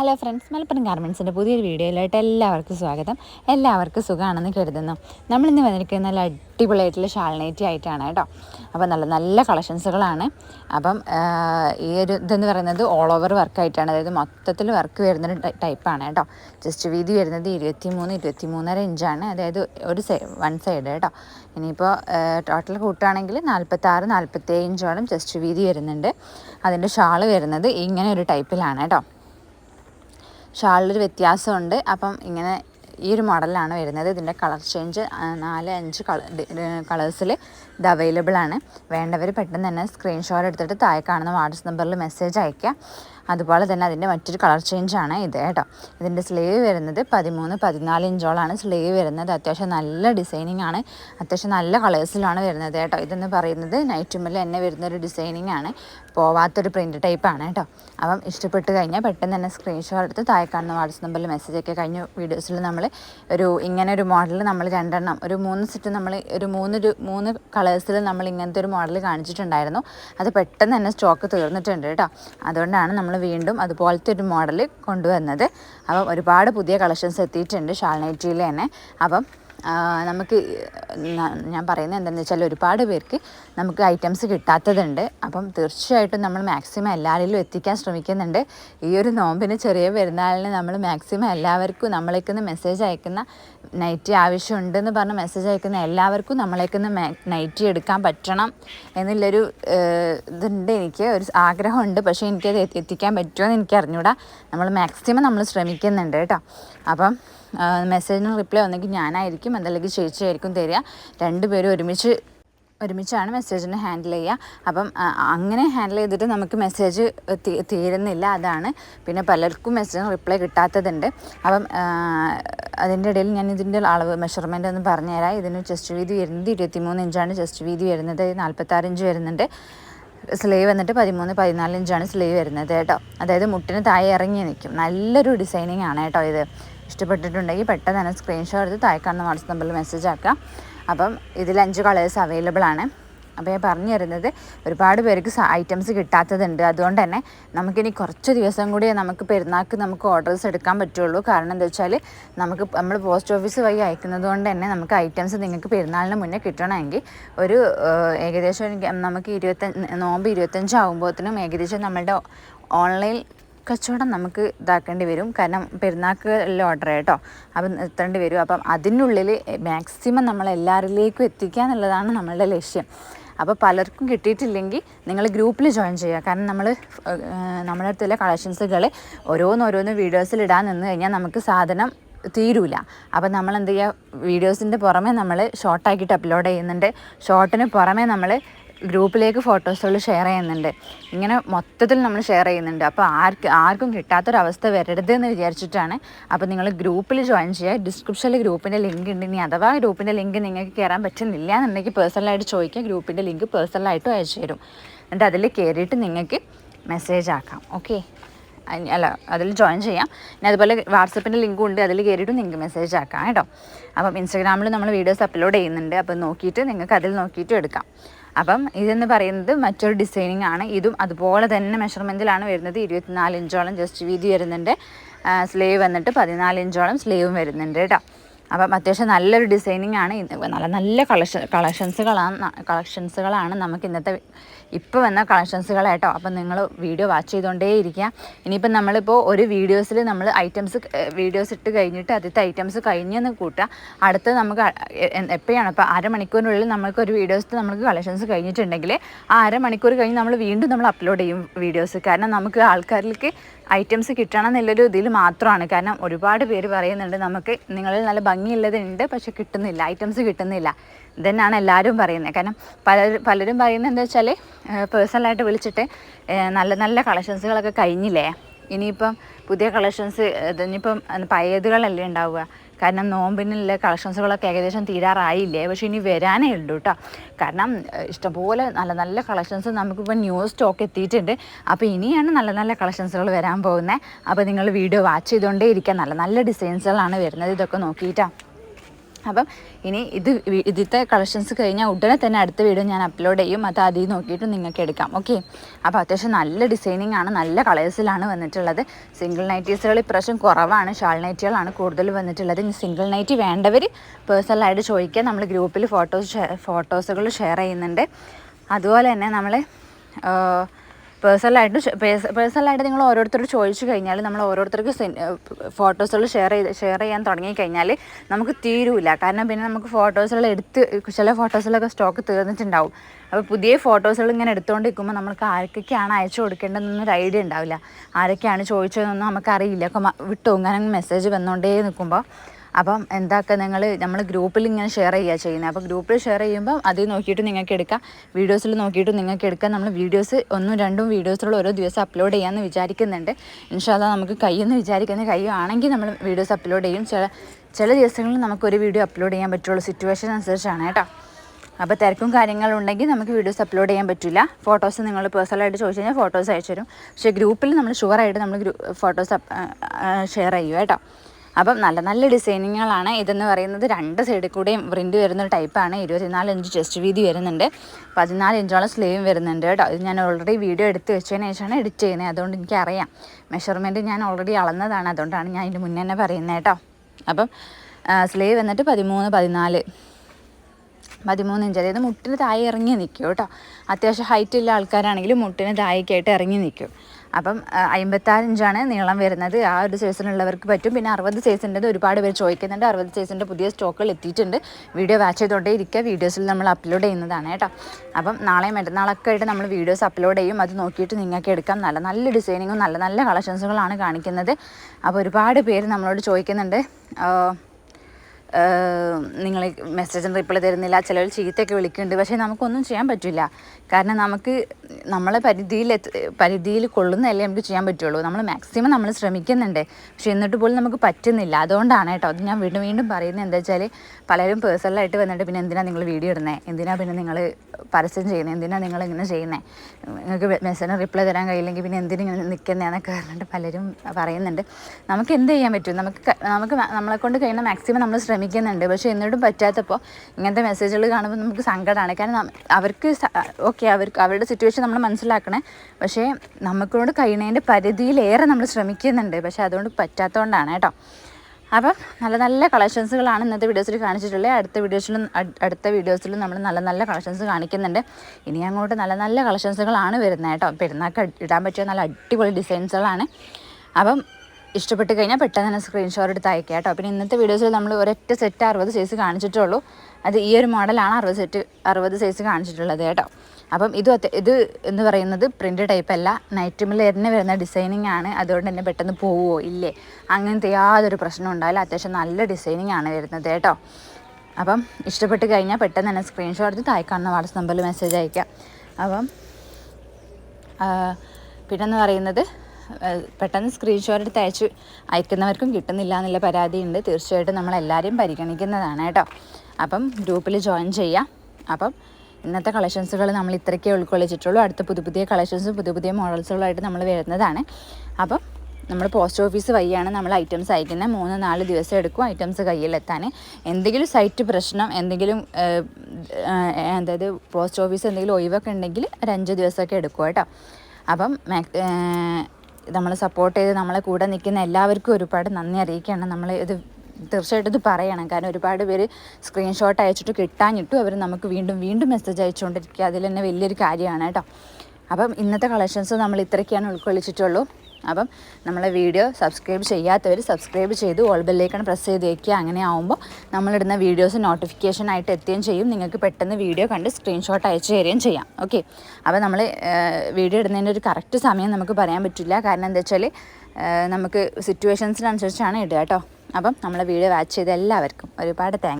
Hello friends Malappuram ഗാർമെൻസിന്റെ പുതിയൊരു വീഡിയോയിലായിട്ട് എല്ലാവർക്കും സ്വാഗതം. എല്ലാവർക്കും സുഖമാണെന്ന് കരുതുന്നു. നമ്മളിന്ന് വന്നിരിക്കുന്ന നല്ല അടിപൊളിയായിട്ടുള്ള ഷാൾനേറ്റി ആയിട്ടാണ് കേട്ടോ. അപ്പോൾ നല്ല നല്ല കളക്ഷൻസുകളാണ്. അപ്പം ഈ ഒരു ഇതെന്ന് പറയുന്നത് ഓൾ ഓവർ വർക്കായിട്ടാണ് അതായത് മൊത്തത്തിൽ വർക്ക് വരുന്നൊരു ടൈപ്പാണ് കേട്ടോ. ജസ്റ്റ് വീതി വരുന്നത് ഇരുപത്തി മൂന്ന് ഇരുപത്തി മൂന്നര ഇഞ്ചാണ്. അതായത് ഒരു വൺ സൈഡ് കേട്ടോ. ഇനിയിപ്പോൾ ടോട്ടൽ കൂട്ടുകയാണെങ്കിൽ നാൽപ്പത്താറ് നാൽപ്പത്തേഴ് ഇഞ്ചോളം ജസ്റ്റ് വീതി വരുന്നുണ്ട്. അതിന്റെ ഷാൾ വരുന്നത് ഇങ്ങനെ ഒരു ടൈപ്പിലാണ് കേട്ടോ. ഷാളിലൊരു വ്യത്യാസമുണ്ട്. അപ്പം ഇങ്ങനെ ഈ ഒരു മോഡലാണ് വരുന്നത്. ഇതിന്റെ കളർ ചേഞ്ച് നാല് അഞ്ച് കളേഴ്സിൽ ഇത് അവൈലബിൾ ആണ് വേണ്ടവർ പെട്ടെന്ന് തന്നെ സ്ക്രീൻഷോട്ട് എടുത്തിട്ട് താഴെ കാണുന്ന വാട്സപ്പ് നമ്പറിൽ മെസ്സേജ് അയയ്ക്കുക. അതുപോലെ തന്നെ അതിന്റെ മറ്റൊരു കളർ ചേഞ്ച് ആണ് ഇത് കേട്ടോ. ഇതിന്റെ സ്ലീവ് വരുന്നത് പതിമൂന്ന് പതിനാല് ഇഞ്ചോളാണ്. സ്ലീവ് വരുന്നത് അത്യാവശ്യം നല്ല ഡിസൈനിങ് ആണ്. അത്യാവശ്യം നല്ല കളേഴ്സിലാണ് വരുന്നത് കേട്ടോ. ഇതെന്ന് പറയുന്നത് നൈറ്റുമ്മിൽ തന്നെ വരുന്നൊരു ഡിസൈനിങ് ആണ്. പോവാത്തൊരു പ്രിന്റ് ടൈപ്പാണ് കേട്ടോ. അപ്പം ഇഷ്ടപ്പെട്ട് കഴിഞ്ഞാൽ പെട്ടെന്ന് തന്നെ സ്ക്രീൻഷോട്ട് എടുത്ത് താഴെ കാണുന്ന വാട്സപ്പ് നമ്പറിൽ മെസ്സേജ് ഒക്കെ കഴിഞ്ഞ വീഡിയോസിൽ നമ്മൾ ഒരു ഇങ്ങനെ ഒരു മോഡൽ നമ്മൾ രണ്ടെണ്ണം ഒരു മൂന്ന് സെറ്റ് നമ്മൾ ഒരു മൂന്നൊരു മൂന്ന് കളേഴ്സിൽ നമ്മൾ ഇങ്ങനത്തെ ഒരു മോഡൽ കാണിച്ചിട്ടുണ്ടായിരുന്നു. അത് പെട്ടെന്ന് തന്നെ സ്റ്റോക്ക് തീർന്നിട്ടുണ്ട് കേട്ടോ. അതുകൊണ്ടാണ് നമ്മൾ വീണ്ടും അതുപോലത്തെ ഒരു മോഡൽ കൊണ്ടുവന്നത്. അപ്പം ഒരുപാട് പുതിയ കളക്ഷൻസ് എത്തിയിട്ടുണ്ട് ഷാൾ നൈറ്റിയിൽ തന്നെ. അപ്പം നമുക്ക് ഞാൻ പറയുന്നത് എന്താണെന്ന് വെച്ചാൽ ഒരുപാട് പേർക്ക് നമുക്ക് ഐറ്റംസ് കിട്ടാത്തതുണ്ട്. അപ്പം തീർച്ചയായിട്ടും നമ്മൾ മാക്സിമം എല്ലാവരിലും എത്തിക്കാൻ ശ്രമിക്കുന്നുണ്ട്. ഈ ഒരു നോമ്പിന് ചെറിയ പെരുന്നാളിന് നമ്മൾ മാക്സിമം എല്ലാവർക്കും നമ്മളേക്കുന്ന മെസ്സേജ് അയക്കുന്ന നൈറ്റി ആവശ്യമുണ്ടെന്ന് പറഞ്ഞ് മെസ്സേജ് അയക്കുന്ന എല്ലാവർക്കും നമ്മളേക്കുന്ന നൈറ്റി എടുക്കാൻ പറ്റണം എന്നുള്ളൊരു ഇതുണ്ട് എനിക്ക്. ഒരു ആഗ്രഹമുണ്ട്. പക്ഷേ എനിക്കത് എത്തിക്കാൻ പറ്റുമോ എന്ന് എനിക്ക് അറിഞ്ഞൂടാ നമ്മൾ മാക്സിമം നമ്മൾ ശ്രമിക്കുന്നുണ്ട് കേട്ടോ. അപ്പം മെസ്സേജിന് റിപ്ലൈ ഒന്നെങ്കിൽ ഞാനായിരിക്കും അതല്ലെങ്കിൽ ചേച്ചിയായിരിക്കും തരിക. രണ്ടുപേരും ഒരുമിച്ച് ഒരുമിച്ചാണ് മെസ്സേജിനെ ഹാൻഡിൽ ചെയ്യുക. അപ്പം അങ്ങനെ ഹാൻഡിൽ ചെയ്തിട്ട് നമുക്ക് മെസ്സേജ് തീരുന്നില്ല അതാണ്. പിന്നെ പലർക്കും മെസ്സേജിന് റിപ്ലൈ കിട്ടാത്തതുണ്ട്. അപ്പം അതിന്റെ ഇടയിൽ ഞാൻ ഇതിന്റെ അളവ് മെഷർമെന്റ് ഒന്ന് പറഞ്ഞുതരാം. ഇതിന് ചെസ്റ്റ് വീതി വരുന്നത് ഇരുപത്തിമൂന്ന് ഇഞ്ചാണ് ചെസ്റ്റ് വീതി വരുന്നത് നാൽപ്പത്താറ് ഇഞ്ച് വരുന്നുണ്ട്. സ്ലീവ് വന്നിട്ട് പതിമൂന്ന് പതിനാല് ഇഞ്ചാണ് സ്ലീവ് വരുന്നത് കേട്ടോ. അതായത് മുട്ടിന് താഴെ ഇറങ്ങി നിൽക്കും. നല്ലൊരു ഡിസൈനിങ് ആണ് കേട്ടോ ഇത്. ഇഷ്ടപ്പെട്ടിട്ടുണ്ടെങ്കിൽ പെട്ടെന്ന് തന്നെ സ്ക്രീൻഷോട്ട് എടുത്ത് തായ്ക്കാണെന്ന് കാണുന്ന വാട്സപ്പ് നമ്പറിൽ മെസ്സേജ് ആക്കാം. അപ്പം ഇതിൽ അഞ്ച് കളേഴ്സ് അവൈലബിൾ ആണ്. അപ്പോൾ ഞാൻ പറഞ്ഞു തരുന്നത് ഒരുപാട് പേർക്ക് ഐറ്റംസ് കിട്ടാത്തതുണ്ട്. അതുകൊണ്ട് തന്നെ നമുക്കിനി കുറച്ച് ദിവസം കൂടി നമുക്ക് പെരുന്നാൾക്ക് നമുക്ക് ഓർഡേഴ്സ് എടുക്കാൻ പറ്റുള്ളൂ. കാരണം എന്താ വെച്ചാൽ നമുക്ക് നമ്മൾ പോസ്റ്റ് ഓഫീസ് വഴി അയക്കുന്നത് കൊണ്ട് തന്നെ നമുക്ക് ഐറ്റംസ് നിങ്ങൾക്ക് പെരുന്നാളിന് മുന്നേ കിട്ടണമെങ്കിൽ ഒരു ഏകദേശം നമുക്ക് ഇരുപത്തഞ്ച് നോമ്പ് ഇരുപത്തഞ്ചാകുമ്പോഴത്തേനും ഏകദേശം നമ്മളുടെ ഓൺലൈൻ കച്ചവടം നമുക്ക് ഇതാക്കേണ്ടി വരും. കാരണം പെരുന്നാൾക്ക് എല്ലാം ഓർഡർ കേട്ടോ. അപ്പം എത്തേണ്ടി വരും. അപ്പം അതിനുള്ളിൽ മാക്സിമം നമ്മൾ എല്ലാവരിലേക്കും എത്തിക്കുക എന്നുള്ളതാണ് നമ്മളുടെ ലക്ഷ്യം. അപ്പോൾ പലർക്കും കിട്ടിയിട്ടില്ലെങ്കിൽ നിങ്ങൾ ഗ്രൂപ്പിൽ ജോയിൻ ചെയ്യുക. കാരണം നമ്മൾ നമ്മുടെ അടുത്തുള്ള കളക്ഷൻസുകൾ ഓരോന്നോരോന്ന് വീഡിയോസിൽ ഇടാൻ നിന്ന് കഴിഞ്ഞാൽ നമുക്ക് സാധനം തീരൂല. അപ്പം നമ്മൾ എന്ത് ചെയ്യുക? വീഡിയോസിന്റെ പുറമെ നമ്മൾ ഷോർട്ടാക്കിയിട്ട് അപ്ലോഡ് ചെയ്യുന്നുണ്ട്. ഷോർട്ടിന് പുറമെ നമ്മൾ ഗ്രൂപ്പിലേക്ക് ഫോട്ടോസുകൾ ഷെയർ ചെയ്യുന്നുണ്ട്. ഇങ്ങനെ മൊത്തത്തിൽ നമ്മൾ ഷെയർ ചെയ്യുന്നുണ്ട്. അപ്പോൾ ആർക്ക് ആർക്കും കിട്ടാത്തൊരവസ്ഥ വരരുത് എന്ന് വിചാരിച്ചിട്ടാണ് അപ്പോൾ നിങ്ങൾ ഗ്രൂപ്പിൽ ജോയിൻ ചെയ്യുക. ഡിസ്ക്രിപ്ഷനിൽ ഗ്രൂപ്പിന്റെ ലിങ്ക് ഉണ്ട്. ഇനി അഥവാ ഗ്രൂപ്പിന്റെ ലിങ്ക് നിങ്ങൾക്ക് കയറാൻ പറ്റുന്നില്ല എന്നുണ്ടെങ്കിൽ പേഴ്സണലായിട്ട് ചോദിക്കുക. ഗ്രൂപ്പിന്റെ ലിങ്ക് പേഴ്സണലായിട്ടും അയച്ചു തരും. എന്നിട്ട് അതിൽ കയറിയിട്ട് നിങ്ങൾക്ക് മെസ്സേജ് ആക്കാം. ഓക്കെ? അല്ല അതിൽ ജോയിൻ ചെയ്യാം. പിന്നെ അതുപോലെ വാട്സപ്പിന്റെ ലിങ്കും ഉണ്ട്. അതിൽ കയറിയിട്ട് നിങ്ങൾക്ക് മെസ്സേജ് ആക്കാം കേട്ടോ. അപ്പം ഇൻസ്റ്റാഗ്രാമിൽ നമ്മൾ വീഡിയോസ് അപ്ലോഡ് ചെയ്യുന്നുണ്ട്. അപ്പോൾ നോക്കിയിട്ട് നിങ്ങൾക്ക് അതിൽ നോക്കിയിട്ട് എടുക്കാം. അപ്പം ഇതെന്ന് പറയുന്നത് മറ്റൊരു ഡിസൈനിങ് ആണ്. ഇതും അതുപോലെ തന്നെ മെഷർമെന്റിലാണ് വരുന്നത്. ഇരുപത്തിനാല് ഇഞ്ചോളം ജസ്റ്റ് വീതി വരുന്നുണ്ട്. സ്ലീവ് വന്നിട്ട് പതിനാല് ഇഞ്ചോളം സ്ലീവും വരുന്നുണ്ട് കേട്ടോ. അപ്പം അത്യാവശ്യം നല്ലൊരു ഡിസൈനിങ് ആണ്. നല്ല നല്ല കളക്ഷൻ കളക്ഷൻസുകളാണ് കളക്ഷൻസുകളാണ് നമുക്ക് ഇന്നത്തെ ഇപ്പോൾ വന്ന കളക്ഷൻസുകളാട്ടോ അപ്പം നിങ്ങൾ വീഡിയോ വാച്ച് ചെയ്തുകൊണ്ടേ ഇരിക്കുക ഇനിയിപ്പം നമ്മളിപ്പോൾ ഒരു വീഡിയോസിൽ നമ്മൾ ഐറ്റംസ് വീഡിയോസ് ഇട്ട് കഴിഞ്ഞിട്ട് ആദ്യത്തെ ഐറ്റംസ് കഴിഞ്ഞെന്ന് കൂട്ടുക അടുത്ത് നമുക്ക് എപ്പോഴാണ്? ഇപ്പോൾ അരമണിക്കൂറിനുള്ളിൽ നമുക്ക് ഒരു വീഡിയോസ് നമുക്ക് കളക്ഷൻസ് കഴിഞ്ഞിട്ടുണ്ടെങ്കിൽ ആ അരമണിക്കൂർ കഴിഞ്ഞ് നമ്മൾ വീണ്ടും നമ്മൾ അപ്ലോഡ് ചെയ്യും വീഡിയോസ് കാരണം നമുക്ക് ആൾക്കാരിലേക്ക് ഐറ്റംസ് കിട്ടണം എന്നുള്ളൊരു ഇതിൽ മാത്രമാണ്. കാരണം ഒരുപാട് പേര് പറയുന്നുണ്ട് നമുക്ക് നിങ്ങളിൽ നല്ല ഭംഗിയുള്ളതുണ്ട് പക്ഷെ കിട്ടുന്നില്ല ഐറ്റംസ് കിട്ടുന്നില്ല. ഇതന്നെയാണ് എല്ലാവരും പറയുന്നത്. കാരണം പലരും പലരും പറയുന്നത് എന്താ വെച്ചാൽ പേഴ്സണലായിട്ട് വിളിച്ചിട്ട് നല്ല നല്ല കളക്ഷൻസുകളൊക്കെ കഴിഞ്ഞില്ലേ? ഇനിയിപ്പം പുതിയ കളക്ഷൻസ് ഇനിയിപ്പം പഴയതുകളല്ലേ ഉണ്ടാവുക? കാരണം നോമ്പിനുള്ള കളക്ഷൻസുകളൊക്കെ ഏകദേശം തീരാറായില്ലേ? പക്ഷേ ഇനി വരാനേ ഉള്ളൂ കേട്ടോ കാരണം ഇഷ്ടംപോലെ നല്ല നല്ല കളക്ഷൻസ് നമുക്കിപ്പോൾ ന്യൂ സ്റ്റോക്ക് എത്തിയിട്ടുണ്ട്. അപ്പോൾ ഇനിയാണ് നല്ല നല്ല കളക്ഷൻസുകൾ വരാൻ പോകുന്നത്. അപ്പോൾ നിങ്ങൾ വീഡിയോ വാച്ച് ചെയ്തുകൊണ്ടേ ഇരിക്കുക നല്ല നല്ല ഡിസൈൻസുകളാണ് വരുന്നത്. ഇതൊക്കെ നോക്കിയിട്ടാണ് അപ്പം ഇനി ഇത് ഇതിലത്തെ കളക്ഷൻസ് കഴിഞ്ഞാൽ ഉടനെ തന്നെ അടുത്ത വീഡിയോ ഞാൻ അപ്ലോഡ് ചെയ്യും. അത് അതിൽ നോക്കിയിട്ട് നിങ്ങൾക്ക് എടുക്കാം. ഓക്കെ അപ്പോൾ അത്യാവശ്യം നല്ല ഡിസൈനിങ് ആണ് നല്ല കളേഴ്സിലാണ് വന്നിട്ടുള്ളത്. സിംഗിൾ നൈറ്റീസുകൾ ഇപ്രാവശ്യം കുറവാണ്. ഷാൾ നൈറ്റികളാണ് കൂടുതൽ വന്നിട്ടുള്ളത്. ഇനി സിംഗിൾ നൈറ്റി വേണ്ടവർ പേഴ്സണലായിട്ട് ചോദിക്കുക നമ്മൾ ഗ്രൂപ്പിൽ ഫോട്ടോസ് ഫോട്ടോസുകൾ ഷെയർ ചെയ്യുന്നുണ്ട്. അതുപോലെ തന്നെ നമ്മൾ പേഴ്സണലായിട്ട് പേഴ്സണലായിട്ട് നിങ്ങൾ ഓരോരുത്തർ ചോദിച്ചു കഴിഞ്ഞാൽ നമ്മൾ ഓരോരുത്തർക്ക് ഫോട്ടോസുകൾ ഷെയർ ചെയ്ത് ഷെയർ ചെയ്യാൻ തുടങ്ങി കഴിഞ്ഞാൽ നമുക്ക് തീരൂല. കാരണം പിന്നെ നമുക്ക് ഫോട്ടോസുകൾ എടുത്ത് ചില ഫോട്ടോസിലൊക്കെ സ്റ്റോക്ക് തീർന്നിട്ടുണ്ടാവും. അപ്പോൾ പുതിയ ഫോട്ടോസുകൾ ഇങ്ങനെ എടുത്തുകൊണ്ട് നിൽക്കുമ്പോൾ നമുക്ക് ആർക്കൊക്കെയാണ് അയച്ചു കൊടുക്കേണ്ടതെന്നൊന്നും ഒരു ഐഡിയ ഉണ്ടാവില്ല. ആരൊക്കെയാണ് ചോദിച്ചതെന്നൊന്നും നമുക്കറിയില്ല. ഒക്കെ വിട്ടു അങ്ങനെ മെസ്സേജ് വന്നുകൊണ്ടേ നിൽക്കുമ്പോൾ അപ്പം എന്താക്കുക നിങ്ങൾ നമ്മൾ ഗ്രൂപ്പിൽ ഇങ്ങനെ ഷെയർ ചെയ്യുക ചെയ്യുന്നത് അപ്പോൾ ഗ്രൂപ്പിൽ ഷെയർ ചെയ്യുമ്പോൾ അതിൽ നോക്കിയിട്ട് നിങ്ങൾക്ക് എടുക്കാം. വീഡിയോസിൽ നോക്കിയിട്ട് നിങ്ങൾക്ക് എടുക്കാം. നമ്മൾ വീഡിയോസ് ഒന്നും രണ്ടും വീഡിയോസുകൾ ഓരോ ദിവസം അപ്ലോഡ് ചെയ്യാമെന്ന് വിചാരിക്കുന്നുണ്ട്. ഇൻഷാല്ല നമുക്ക് കയ്യെന്ന് വിചാരിക്കുന്ന കയ്യാണെങ്കിൽ നമ്മൾ വീഡിയോസ് അപ്ലോഡ് ചെയ്യും. ചില ചില ദിവസങ്ങളിൽ നമുക്കൊരു വീഡിയോ അപ്ലോഡ് ചെയ്യാൻ പറ്റുള്ളൂ. സിറ്റുവേഷൻ അനുസരിച്ചാണ് കേട്ടോ. അപ്പോൾ തിരക്കും കാര്യങ്ങളുണ്ടെങ്കിൽ നമുക്ക് വീഡിയോസ് അപ്ലോഡ് ചെയ്യാൻ പറ്റില്ല. ഫോട്ടോസ് നിങ്ങൾ പേഴ്സണലായിട്ട് ചോദിച്ചു കഴിഞ്ഞാൽ ഫോട്ടോസ് അയച്ചു തരും. പക്ഷേ ഗ്രൂപ്പിൽ നമ്മൾ ഷുവറായിട്ട് നമ്മൾ ഗ്രൂ ഫോട്ടോസ് ഷെയർ ചെയ്യും കേട്ടോ. അപ്പം നല്ല നല്ല ഡിസൈനിങ്ങുകളാണ് ഇതെന്ന് പറയുന്നത്. രണ്ട് സൈഡിൽ കൂടെയും പ്രിന്റ് വരുന്ന ടൈപ്പാണ് ഇരുപത്തിനാല് ഇഞ്ച് ചെസ്റ്റ് വീതി വരുന്നുണ്ട്. പതിനാല് ഇഞ്ചോളം സ്ലീവും വരുന്നുണ്ട് കേട്ടോ. ഇത് ഞാൻ ഓൾറെഡി വീഡിയോ എടുത്ത് വെച്ചതിന് ശേഷമാണ് എഡിറ്റ് ചെയ്യുന്നത്. അതുകൊണ്ട് എനിക്കറിയാം. മെഷർമെന്റ് ഞാൻ ഓൾറെഡി അളന്നതാണ്. അതുകൊണ്ടാണ് ഞാൻ ഇതിന്റെ മുന്നേ തന്നെ പറയുന്നത് കേട്ടോ. അപ്പം സ്ലീവ് വന്നിട്ട് പതിമൂന്ന് പതിനാല്. പതിമൂന്ന് ഇഞ്ച് അതായത് മുട്ടിന് താഴെ ഇറങ്ങി നിൽക്കും കേട്ടോ. അത്യാവശ്യം ഹൈറ്റ് ഉള്ള ആൾക്കാരാണെങ്കിലും മുട്ടിന് താഴേക്കായിട്ട് ഇറങ്ങി നിൽക്കും. അപ്പം ആ, അമ്പത്താറ് ഇഞ്ചാണ് നീളം വരുന്നത്. ആ ഒരു സൈസിലുള്ളവർക്ക് പറ്റും. പിന്നെ അറുപത് സൈസിന്റെ ഒരുപാട് പേര് ചോദിക്കുന്നുണ്ട്. അറുപത് സൈസിന്റെ പുതിയ സ്റ്റോക്കുകൾ എത്തിയിട്ടുണ്ട്. വീഡിയോ വാച്ച് ചെയ്തുകൊണ്ടേ ഇരിക്കുക വീഡിയോസിൽ നമ്മൾ അപ്ലോഡ് ചെയ്യുന്നതാണ് കേട്ടോ. അപ്പം നാളെയും മറ്റന്നാളൊക്കെ ആയിട്ട് നമ്മൾ വീഡിയോസ് അപ്ലോഡ് ചെയ്യും. അത് നോക്കിയിട്ട് നിങ്ങൾക്ക് എടുക്കാം. നല്ല നല്ല ഡിസൈനിങ്ങും നല്ല നല്ല കളക്ഷൻസുകളാണ് കാണിക്കുന്നത്. അപ്പോൾ ഒരുപാട് പേര് നമ്മളോട് ചോദിക്കുന്നുണ്ട്. നിങ്ങൾ മെസ്സേജും റിപ്ലൈ തരുന്നില്ല. ചിലർ ചീത്തയൊക്കെ വിളിക്കുന്നുണ്ട്. പക്ഷേ നമുക്കൊന്നും ചെയ്യാൻ പറ്റില്ല. കാരണം നമുക്ക് നമ്മളെ പരിധിയിൽ പരിധിയിൽ കൊള്ളുന്നതല്ലേ നമുക്ക് ചെയ്യാൻ പറ്റുള്ളൂ. നമ്മൾ മാക്സിമം നമ്മൾ ശ്രമിക്കുന്നുണ്ട്. പക്ഷെ എന്നിട്ട് പോലും നമുക്ക് പറ്റുന്നില്ല. അതുകൊണ്ടാണ് കേട്ടോ. അത് ഞാൻ വീണ്ടും വീണ്ടും പറയുന്നത് എന്താ വെച്ചാൽ പലരും പേഴ്സണലായിട്ട് വന്നിട്ട് പിന്നെ എന്തിനാണ് നിങ്ങൾ വീഡിയോ ഇടുന്നത് എന്തിനാണ് പിന്നെ നിങ്ങൾ പരസ്യം ചെയ്യുന്നത് എന്തിനാണ് നിങ്ങൾ ഇങ്ങനെ ചെയ്യുന്നത് നിങ്ങൾക്ക് മെസ്സേജിന് റിപ്ലൈ തരാൻ കഴിയില്ലെങ്കിൽ പിന്നെ എന്തിനിങ്ങനെ നിൽക്കുന്നതെന്നൊക്കെ പറഞ്ഞിട്ട് പലരും പറയുന്നുണ്ട്. നമുക്ക് എന്ത് ചെയ്യാൻ പറ്റും? നമുക്ക് നമുക്ക് നമ്മളെ കൊണ്ട് കഴിയുന്ന മാക്സിമം നമ്മൾ ശ്രമിക്കുന്നുണ്ട്. പക്ഷേ എന്നിട്ടും പറ്റാത്തപ്പോൾ ഇങ്ങനത്തെ മെസ്സേജുകൾ കാണുമ്പോൾ നമുക്ക് സങ്കടമാണ് കാരണം അവർക്ക് ഓക്കെ അവർക്ക് അവരുടെ സിറ്റുവേഷൻ നമ്മൾ മനസ്സിലാക്കണേ. പക്ഷേ നമുക്കൊണ്ട് കഴിയുന്നതിന്റെ പരിധിയിലേറെ നമ്മൾ ശ്രമിക്കുന്നുണ്ട്. പക്ഷേ അതുകൊണ്ട് പറ്റാത്തതുകൊണ്ടാണ് കേട്ടോ. അപ്പം നല്ല നല്ല കളക്ഷൻസുകളാണ് ഇന്നത്തെ വീഡിയോസിൽ കാണിച്ചിട്ടുള്ളത്. അടുത്ത വീഡിയോസിലും അട്- അടുത്ത വീഡിയോസിലും നമ്മൾ നല്ല നല്ല കളക്ഷൻസ് കാണിക്കുന്നുണ്ട്. ഇനി അങ്ങോട്ട് നല്ല നല്ല കളക്ഷൻസുകളാണ് വരുന്നത് കേട്ടോ. പെരുന്നാൾക്ക് ഇടാൻ പറ്റിയ നല്ല അടിപൊളി ഡിസൈൻസുകളാണ്. അപ്പം ഇഷ്ടപ്പെട്ട് കഴിഞ്ഞാൽ പെട്ടെന്ന് തന്നെ സ്ക്രീൻഷോട്ട് എടുത്ത് അയക്കാം കേട്ടോ. പിന്നെ ഇന്നത്തെ വീഡിയോസിൽ നമ്മൾ ഒരൊറ്റ സെറ്റ് അറുപത് സൈസ് കാണിച്ചിട്ടുള്ളൂ അത് ഈ ഒരു മോഡലാണ് അറുപത് സെറ്റ് അറുപത് സൈസ് കാണിച്ചിട്ടുള്ളത് കേട്ടോ. അപ്പം ഇത് ഇത് എന്ന് പറയുന്നത് പ്രിന്റ് ടൈപ്പ് അല്ല. നൈറ്റ് തന്നെ വരുന്ന ഡിസൈനിങ് ആണ്. അതുകൊണ്ട് തന്നെ പെട്ടെന്ന് പോവുമോ ഇല്ലേ? അങ്ങനത്തെ യാതൊരു പ്രശ്നം ഉണ്ടാവില്ല. അത്യാവശ്യം നല്ല ഡിസൈനിങ് ആണ് വരുന്നത് കേട്ടോ. അപ്പം ഇഷ്ടപ്പെട്ട് കഴിഞ്ഞാൽ പെട്ടെന്ന് തന്നെ സ്ക്രീൻഷോട്ട് എടുത്ത് താഴെ കാണുന്ന വാട്സപ്പ് നമ്പറിൽ മെസ്സേജ് അയക്കാം. അപ്പം പിന്നെന്ന് പറയുന്നത് പെട്ടെന്ന് സ്ക്രീൻഷോട്ട് എടുത്ത് അയക്കുന്നവർക്കും കിട്ടുന്നില്ല എന്നുള്ള പരാതിയുണ്ട്. തീർച്ചയായിട്ടും നമ്മളെല്ലാവരെയും പരിഗണിക്കുന്നതാണ് കേട്ടോ. അപ്പം ഗ്രൂപ്പിൽ ജോയിൻ ചെയ്യാം. അപ്പം ഇന്നത്തെ കളക്ഷൻസുകൾ നമ്മൾ ഇത്രയ്ക്കേ ഉൾക്കൊള്ളിച്ചിട്ടുള്ളൂ. അടുത്ത പുതിയ പുതിയ കളക്ഷൻസും പുതിയ പുതിയ മോഡൽസുകളായിട്ട് നമ്മൾ വരുന്നതാണ്. അപ്പം നമ്മൾ പോസ്റ്റ് ഓഫീസ് വഴിയാണ് നമ്മൾ ഐറ്റംസ് അയക്കുന്നത് മൂന്ന് നാല് ദിവസം എടുക്കും ഐറ്റംസ് കയ്യിലെത്താൻ. എന്തെങ്കിലും സൈറ്റ് പ്രശ്നം എന്തെങ്കിലും അതായത് പോസ്റ്റ് ഓഫീസ് എന്തെങ്കിലും ഒഴിവൊക്കെ ഉണ്ടെങ്കിൽ ഒരു അഞ്ച് ദിവസമൊക്കെ എടുക്കും കേട്ടോ. അപ്പം നമ്മൾ സപ്പോർട്ട് ചെയ്ത് നമ്മളെ കൂടെ നിൽക്കുന്ന എല്ലാവർക്കും ഒരുപാട് നന്ദി അറിയിക്കുകയാണ്. നമ്മൾ ഇത് തീർച്ചയായിട്ടും ഇത് പറയണം. കാരണം ഒരുപാട് പേര് സ്ക്രീൻഷോട്ട് അയച്ചിട്ട് കിട്ടാഞ്ഞിട്ടും അവർ നമുക്ക് വീണ്ടും വീണ്ടും മെസ്സേജ് അയച്ചുകൊണ്ടിരിക്കുക. അതിൽ തന്നെ വലിയൊരു കാര്യമാണ് കേട്ടോ. അപ്പം ഇന്നത്തെ കളക്ഷൻസ് നമ്മൾ ഇത്രയ്ക്കാണ് ഉൾക്കൊള്ളിച്ചിട്ടുള്ളൂ. അപ്പം നമ്മളെ വീഡിയോ സബ്സ്ക്രൈബ് ചെയ്യാത്തവർ സബ്സ്ക്രൈബ് ചെയ്ത് ഓൾ ബെല്ലേക്കാണ് പ്രസ് ചെയ്ത് വയ്ക്കുക അങ്ങനെ ആകുമ്പോൾ നമ്മളിടുന്ന വീഡിയോസ് നോട്ടിഫിക്കേഷൻ ആയിട്ട് എത്തുകയും ചെയ്യും. നിങ്ങൾക്ക് പെട്ടെന്ന് വീഡിയോ കണ്ട് സ്ക്രീൻഷോട്ട് അയച്ചു തരികയും ചെയ്യാം. ഓക്കെ അപ്പോൾ നമ്മൾ വീഡിയോ ഇടുന്നതിന്റെ ഒരു കറക്റ്റ് സമയം നമുക്ക് പറയാൻ പറ്റില്ല. കാരണം എന്താ വെച്ചാൽ നമുക്ക് സിറ്റുവേഷൻസിനനുസരിച്ചാണ് ഇടുക കേട്ടോ. അപ്പം നമ്മളെ വീഡിയോ വാച്ച് ചെയ്ത എല്ലാവർക്കും ഒരുപാട് താങ്ക്